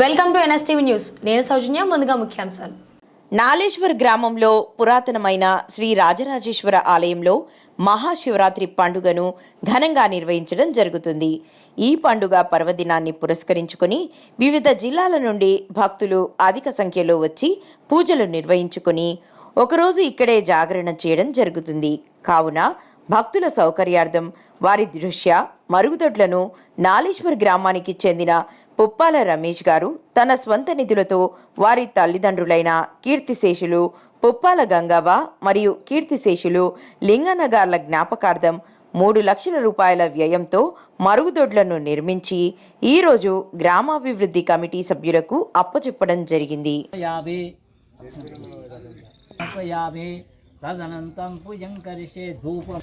Welcome to NSTV news. నేను సౌజన్య ముందుగా ముఖ్యాంశాలు. నాలేశ్వర్ గ్రామంలో పురాతనమైన శ్రీ రాజరాజేశ్వర ఆలయంలో మహాశివరాత్రి పండుగను ఘనంగా నిర్వహించడం జరుగుతుంది. ఈ పండుగ పర్వదినాన్ని పురస్కరించుకుని వివిధ జిల్లాల నుండి భక్తులు అధిక సంఖ్యలో వచ్చి పూజలు నిర్వహించుకుని ఒకరోజు ఇక్కడే జాగరణ చేయడం జరుగుతుంది. కావున భక్తుల సౌకర్యార్థం వారి దృష్ట్యా మరుగుదొడ్లను నాలేశ్వర్ గ్రామానికి చెందిన పుప్పాల రమేష్ గారు తన స్వంత నిధులతో వారి తల్లిదండ్రులైన కీర్తిశేషులు పుప్పాల గంగవ్వ మరియు కీర్తిశేషులు లింగనగార్ల జ్ఞాపకార్థం మూడు లక్షల రూపాయల వ్యయంతో మరుగుదొడ్లను నిర్మించి ఈరోజు గ్రామాభివృద్ధి కమిటీ సభ్యులకు అప్పచెప్పడం జరిగింది. యాభై తదనంతం పూజం ధూపం.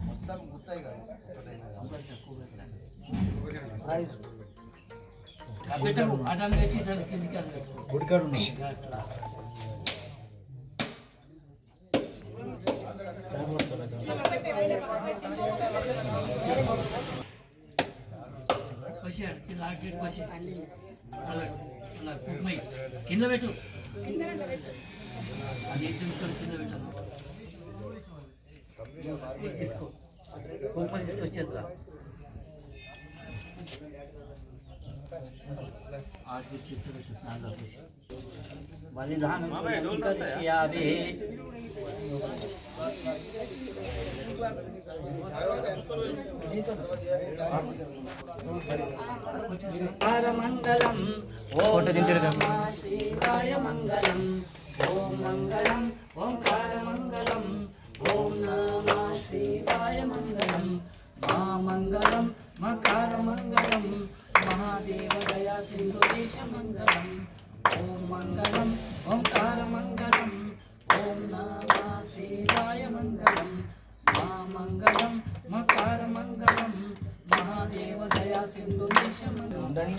మొత్తం గుర్తాయి కొబ్బరికాయ ఆ పెట్టకు అటం పెట్టు. కింద పెట్టు అది కింద పెట్టాను తీసుకో. కుమ్మ తీసుకొచ్చేద్దా ఆకి తీసుకొచ్చి నాలుగు వచ్చి బలిదానం కరిష్యామి మంగళం ఓం నమః ॐ नमः शिवाय मङ्गलम् मा मङ्गलम् मकारमङ्गलम् महादेवदया सिन्धुदेशमङ्गलम् ॐ मङ्गलम् ओङ्कारमङ्गलम् ॐ नमः शिवाय मङ्गलम् मा मङ्गलम् मकारमङ्गलम् महादेवदया सिन्धुदेशमङ्गलम्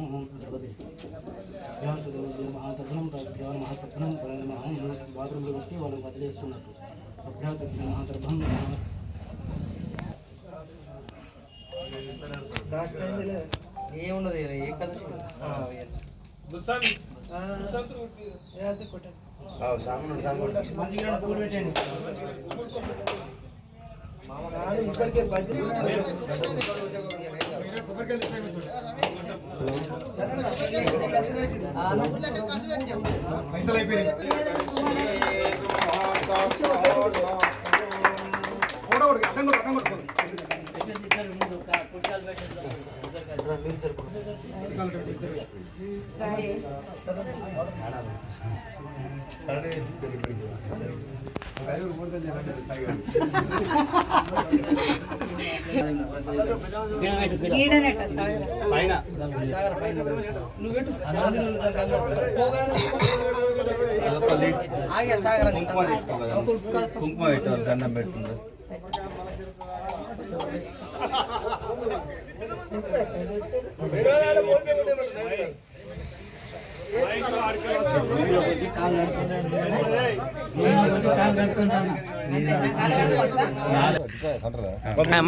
మహాతర్భం ఏమున్నది ఏకాదశి పైసలు అయిపోయినాయి. కుంకుమ తీసుకోవాలి పెట్టాలి దండం పెట్టుకుంటారు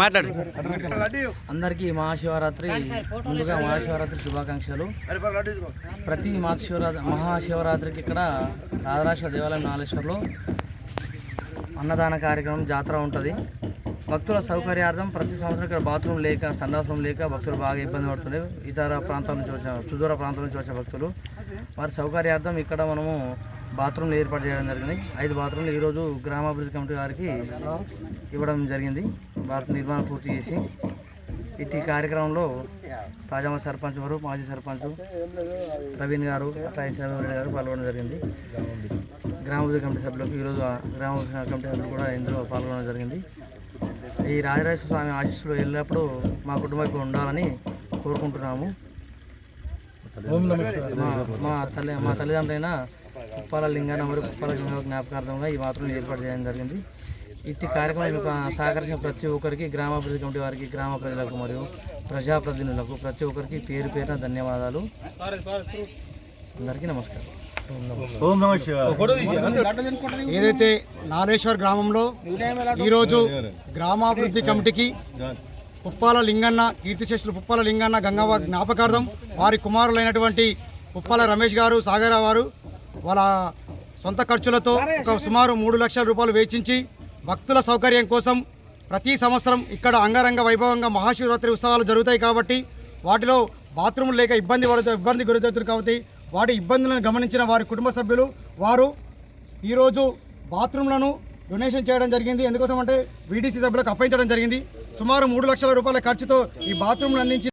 మాట్లాడు. అందరికీ మహాశివరాత్రి ముందుగా మహాశివరాత్రి శుభాకాంక్షలు. ప్రతి మహాశివరాత్రి మహాశివరాత్రికి ఇక్కడ రాజరాజేశ్వర దేవాలయం నాలేశ్వర్లో అన్నదాన కార్యక్రమం జాతర ఉంటుంది. భక్తుల సౌకర్యార్థం ప్రతి సంవత్సరం ఇక్కడ బాత్రూమ్ లేక సండాసం లేక భక్తులు బాగా ఇబ్బంది పడుతుండే ఇతర ప్రాంతాల నుంచి వచ్చిన సుదూర ప్రాంతాల నుంచి వచ్చిన భక్తులు. వారి సౌకర్యార్థం ఇక్కడ మనము బాత్రూమ్లు ఏర్పాటు చేయడం జరిగింది. ఐదు బాత్రూమ్లు ఈరోజు గ్రామాభివృద్ధి కమిటీ వారికి ఇవ్వడం జరిగింది. వాటి నిర్మాణం పూర్తి చేసి ఇట్టి కార్యక్రమంలో తాజామా సర్పంచ్ వారు మాజీ సర్పంచ్ ప్రవీణ్ గారు అట్లా రెడ్డి గారు పాల్గొనడం జరిగింది. గ్రామాభివృద్ధి కమిటీ సభ్యులకు ఈరోజు గ్రామాభివృద్ధి కమిటీ సభ్యులు కూడా ఇందులో పాల్గొనడం జరిగింది. ఈ రాజరాజేశ్వర స్వామి ఆశీస్సులు వెళ్ళినప్పుడు మా కుటుంబం ఇక్కడ ఉండాలని కోరుకుంటున్నాము. మా- మా తల్లి మా తల్లిదండ్రులైన ఉప్పాల లింగాన మరియు ఉప్పాల లింగ జ్ఞాపకార్థంగా ఈ మాత్రం ఏర్పాటు చేయడం జరిగింది. ఇట్టి కార్యక్రమం సహకరించిన ప్రతి ఒక్కరికి గ్రామాభివృద్ధి కమిటీ వారికి గ్రామ ప్రజలకు మరియు ప్రజాప్రతినిధులకు ప్రతి ఒక్కరికి పేరు పేరున ధన్యవాదాలు. అందరికీ నమస్కారం. ఏదైతే నాలేశ్వర్ గ్రామంలో ఈరోజు గ్రామాభివృద్ధి కమిటీకి పుప్పాల లింగన్న కీర్తిశేషులు పుప్పాల లింగన్న గంగవ్వ జ్ఞాపకార్థం వారి కుమారులైనటువంటి పుప్పాల రమేష్ గారు సాగర వారు వాళ్ళ సొంత ఖర్చులతో ఒక సుమారు మూడు లక్షల రూపాయలు వెచ్చించి భక్తుల సౌకర్యం కోసం ప్రతి సంవత్సరం ఇక్కడ అంగరంగ వైభవంగా మహాశివరాత్రి ఉత్సవాలు జరుగుతాయి కాబట్టి వాటిలో బాత్రూమ్ లేక ఇబ్బంది పడుతూ ఇబ్బంది గురవుతారు కాబట్టి వాటి ఇబ్బందులను గమనించిన వారి కుటుంబ సభ్యులు వారు ఈరోజు బాత్రూంలను డొనేషన్ చేయడం జరిగింది. ఎందుకోసం అంటే వీడీసీ సభ్యులకు అప్పగించడం జరిగింది. సుమారు మూడు లక్షల రూపాయల ఖర్చుతో ఈ బాత్రూమ్లు అందించి